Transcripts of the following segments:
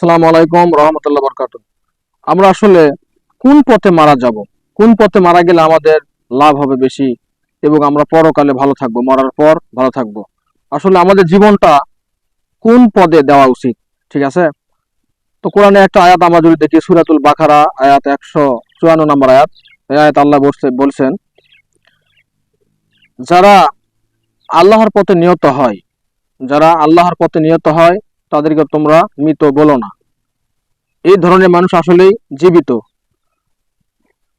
সালাম আলাইকুম, রহমতুল্লাহ বরকাত আমরা আসলে কোন পথে মারা যাব? কোন পথে মারা গেলে আমাদের লাভ হবে বেশি? এবং আমরা পরকালে ভালো থাকব, মরার পর ভালো থাকব? আসলে আমাদের জীবনটা কোন পদে দেওয়া উচিত? ঠিক আছে? তো কোরআনে একটা আয়াত আমরা যদি দেখি, সুরাতুল বাখারা আয়াত একশো চুয়ান্ন নম্বর আয়াত। এই আয়াত আল্লাহ বলছে, বলছেন, যারা আল্লাহর পথে নিহত হয়, যারা আল্লাহর পথে নিহত হয় তাদেরকে তোমরা মৃত বলো না। এই ধরনের মানুষ আসলেই জীবিত।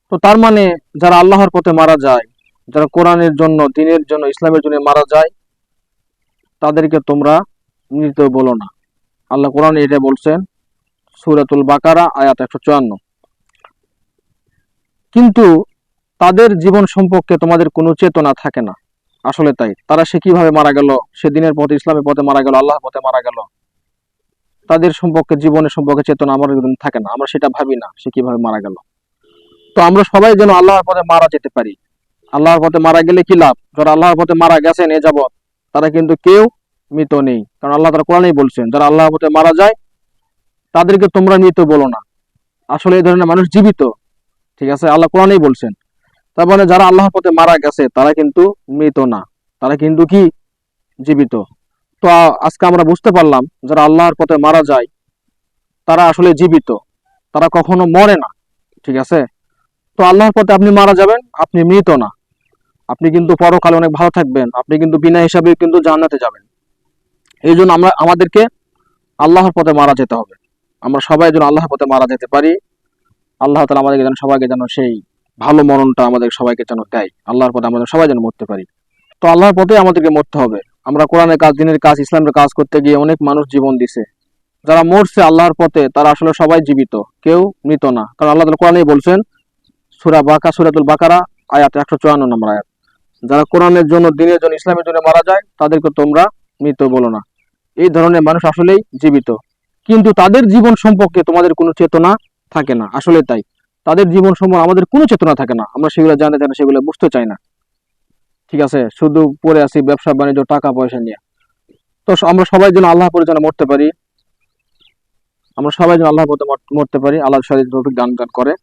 তো তার মানে যারা আল্লাহর পথে মারা যায়, যারা কোরআনের জন্য, দিনের জন্য, ইসলামের জন্য মারা যায়, তাদেরকে তোমরা মৃত বলো না। আল্লাহ কোরআন এটা বলছেন, সুরাতুল বাকারা, আয়াত একশো চুয়ান্ন। কিন্তু তাদের জীবন সম্পর্কে তোমাদের কোনো চেতনা থাকে না। আসলে তাই, তারা সে কীভাবে মারা গেল, সে দিনের পথে, ইসলামের পথে মারা গেল, আল্লাহর পথে মারা গেল তাদের সম্পর্কে, জীবনের সম্পর্কে চেতনা আমার কিন্তু থাকে না। আমরা সেটা ভাবি না, সে কীভাবে মারা গেল। তো আমরা সবাই যেন আল্লাহর পথে মারা যেতে পারি। আল্লাহর পথে মারা গেলে কি লাভ? যারা আল্লাহর পথে মারা গেছেন এ যাবৎ, তারা কিন্তু কেউ মৃত নেই। কারণ আল্লাহ তারা কোরআনেই বলছেন, যারা আল্লাহর পথে মারা যায়, তাদেরকে তোমরা মৃত বলো না। আসলে এই ধরনের মানুষ জীবিত। ঠিক আছে? আল্লাহ কোরআনেই বলছেন। তার মানে যারা আল্লাহর পথে মারা গেছে, তারা কিন্তু মৃত না। তারা কিন্তু কি? জীবিত। তো আজকে আমরা বুঝতে পারলাম যারা আল্লাহর পথে মারা যায়, তারা আসলে জীবিত। তারা কখনো মরে না, ঠিক আছে? তো আল্লাহর পথে আপনি মারা যাবেন, আপনি মৃত না। আপনি কিন্তু পরকালে অনেক ভালো থাকবেন, আপনি কিন্তু বিনা হিসাবে কিন্তু জান্নাতে যাবেন। এই জন্য আমরা, আমাদেরকে আল্লাহর পথে মারা যেতে হবে। আমরা সবাই যেন আল্লাহর পথে মারা যেতে পারি। আল্লাহ তালা আমাদেরকে যেন, সবাইকে যেন সেই ভালো মরণটা আমাদের সবাইকে যেন দেয়। আল্লাহর পথে আমাদের সবাই যেন মরতে পারি। তো আল্লাহর পথে আমাদেরকে মরতে হবে। আমরা কোরআনের কাজ, দিনের কাজ, ইসলামের কাজ করতে গিয়ে অনেক মানুষ জীবন দিছে। যারা মরছে আল্লাহর পথে, তারা আসলে সবাই জীবিত, কেউ মৃত না। কারণ আল্লাহ কোরআনেই বলছেন, সুরা বাকা, সুরাতুল বাকারা, আয়াত একশো চুয়ান্ন নম্বর আয়াত। যারা কোরআনের জন্য, দিনের জন্য, ইসলামের জন্য মারা যায়, তাদেরকে তোমরা মৃত বলো না। এই ধরনের মানুষ আসলেই জীবিত। কিন্তু তাদের জীবন সম্পর্কে তোমাদের কোনো চেতনা থাকে না। আসলে তাই। তাদের জীবন সম্পর্কে আমাদের কোনো চেতনা থাকে না। আমরা সেগুলো জানতে চাই না সেগুলো বুঝতে চাই না। ঠিক আছে? শুধু পড়ে আছি ব্যবসা, বাণিজ্য, টাকা, পয়সা নিয়ে। তো আমরা সবাই যেন আল্লাহ পরে যেন মরতে পারি। আমরা সবাই যেন আল্লাহ পথে মরতে পারি। আল্লাহ সাথে তৌফিক দান দান করে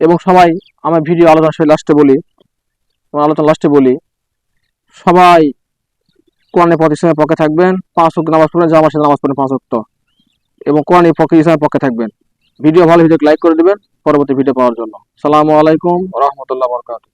এবং সবাই আমার ভিডিও আলোচনা লাস্টে বলি। আমার আলোচনা লাস্টে বলি, সবাই কোরআনের পথে ইসলামের পক্ষে থাকবেন। পাঁচ ওয়াক্ত নামাজ পড়বেন জামার সাথে নামাজ পড়বেন পাঁচ ওয়াক্ত। এবং কোরআনের পক্ষে ইসলামের পক্ষে থাকবেন। ভিডিও ভালো ভিডিও লাইক করে দিবেন। পরবর্তী ভিডিও পাওয়ার জন্য। সালামু আলাইকুম রহমতুল্লাহ বরকাত